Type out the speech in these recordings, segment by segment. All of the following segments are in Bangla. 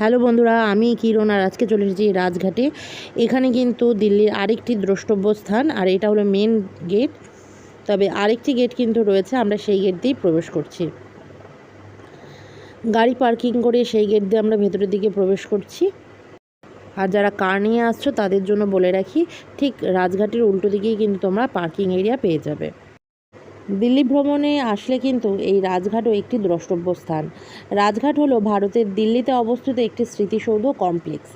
হ্যালো বন্ধুরা, আমি কিরণ আর আজকে চলে এসেছি রাজঘাটে। এখানে কিন্তু দিল্লির আরেকটি দ্রষ্টব্য স্থান আর এটা হলো মেন গেট তবে আরেকটি গেট কিন্তু রয়েছে, আমরা সেই গেট দিয়েই প্রবেশ করছি। গাড়ি পার্কিং করে সেই গেট দিয়ে আমরা ভেতরের দিকে প্রবেশ করছি। আর যারা কার নিয়ে আসছো, তাদের জন্য বলে রাখি, ঠিক রাজঘাটের উল্টো দিকেই কিন্তু তোমরা পার্কিং এরিয়া পেয়ে যাবে। দিল্লি ভ্রমণে আসলে কিন্তু এই রাজঘাটও একটি দ্রষ্টব্য স্থান। রাজঘাট হলো ভারতের দিল্লিতে অবস্থিত একটি স্মৃতিসৌধ কমপ্লেক্স।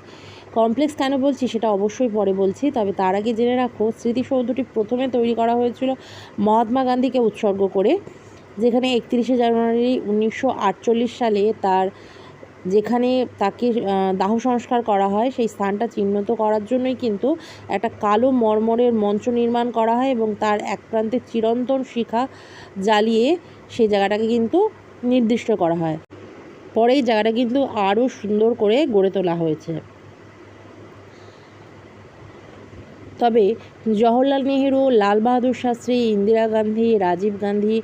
কমপ্লেক্স কেন বলছি সেটা অবশ্যই পরে বলছি, তবে তার আগে জেনে রাখো, স্মৃতিসৌধটি প্রথমে তৈরি করা হয়েছিল মহাত্মা গান্ধীকে উৎসর্গ করে, যেখানে একত্রিশে জানুয়ারি উনিশশো আটচল্লিশ সালে তার যেখানে তাকে দাহ সংস্কার করা হয়, সেই স্থানটা চিহ্নিত করার জন্যই কিন্তু একটা কালো মর্মরের মঞ্চ নির্মাণ করা হয় এবং তার এক প্রান্তে চিরন্তন শিখা জ্বালিয়ে সেই জায়গাটাকে কিন্তু নির্দিষ্ট করা হয়। পরে এই জায়গাটা কিন্তু আরও সুন্দর করে গড়ে তোলা হয়েছে। তবে জওহরলাল নেহেরু, লাল বাহাদুর শাস্ত্রী, ইন্দিরা গান্ধী, রাজীব গান্ধী,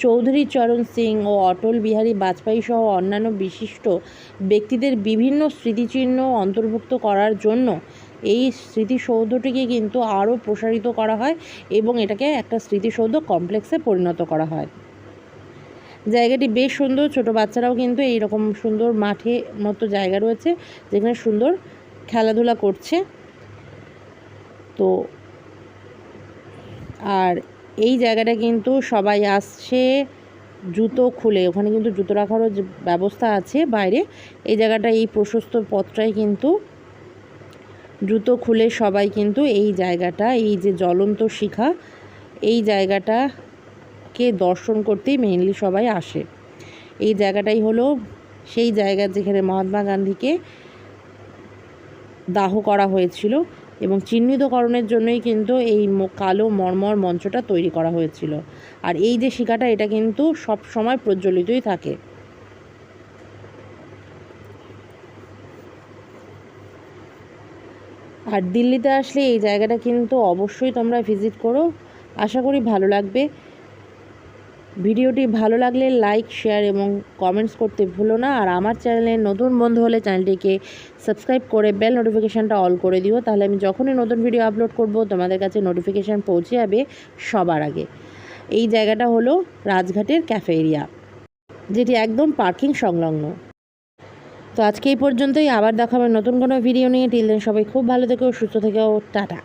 চৌধুরী চরণ সিং ও অটল বিহারী বাজপেয়ী সহ অন্যান্য বিশিষ্ট ব্যক্তিদের বিভিন্ন স্মৃতিচিহ্ন অন্তর্ভুক্ত করার জন্য এই স্মৃতিসৌধটিকে কিন্তু আরও প্রসারিত করা হয় এবং এটাকে একটা স্মৃতিসৌধ কমপ্লেক্সে পরিণত করা হয়। জায়গাটি বেশ সুন্দর, ছোট বাচ্চারাও কিন্তু এই রকম সুন্দর মাঠে মতো জায়গা রয়েছে যেখানে সুন্দর খেলাধুলা করছে। তো আর এই জায়গাটা কিন্তু সবাই আসছে জুতো খুলে। ওখানে কিন্তু জুতো রাখারও ব্যবস্থা আছে বাইরে। এই জায়গাটা এই প্রশস্ত পথটাই কিন্তু জুতো খুলে সবাই কিন্তু এই জায়গাটা, এই যে জ্বলন্ত শিখা, এই জায়গাটাকে দর্শন করতেই মেইনলি সবাই আসে। এই জায়গাটাই হলো সেই জায়গা যেখানে মহাত্মা গান্ধীকে দাহ করা হয়েছিল। এবং চিহ্নিতকরণের জন্যই কিন্তু এই কালো মর্মর মঞ্চটা তৈরি করা হয়েছিল। আর এই যে শিখাটা, এটা কিন্তু সব সময় প্রজ্বলিতই থাকে। আর দিল্লিতে আসলে এই জায়গাটা কিন্তু অবশ্যই তোমরা ভিজিট করো। আশা করি ভালো লাগবে। ভিডিওটি ভালো লাগলে লাইক, শেয়ার এবং কমেন্টস করতে ভুলো না। আর আমার চ্যানেলে নতুন বন্ধু হলে চ্যানেলটিকে সাবস্ক্রাইব করে বেল নোটিফিকেশানটা অল করে দিও। তাহলে আমি যখনই নতুন ভিডিও আপলোড করব, তোমাদের কাছে নোটিফিকেশান পৌঁছে যাবে সবার আগে। এই জায়গাটা হলো রাজঘাটের ক্যাফে এরিয়া যেটি একদম পার্কিং সংলগ্ন। তো আজকে এই পর্যন্তই। আবার দেখাবে নতুন কোনো ভিডিও নিয়ে। টিল দেন সবাই খুব ভালো থেকো, সুস্থ থেকো, টাটা।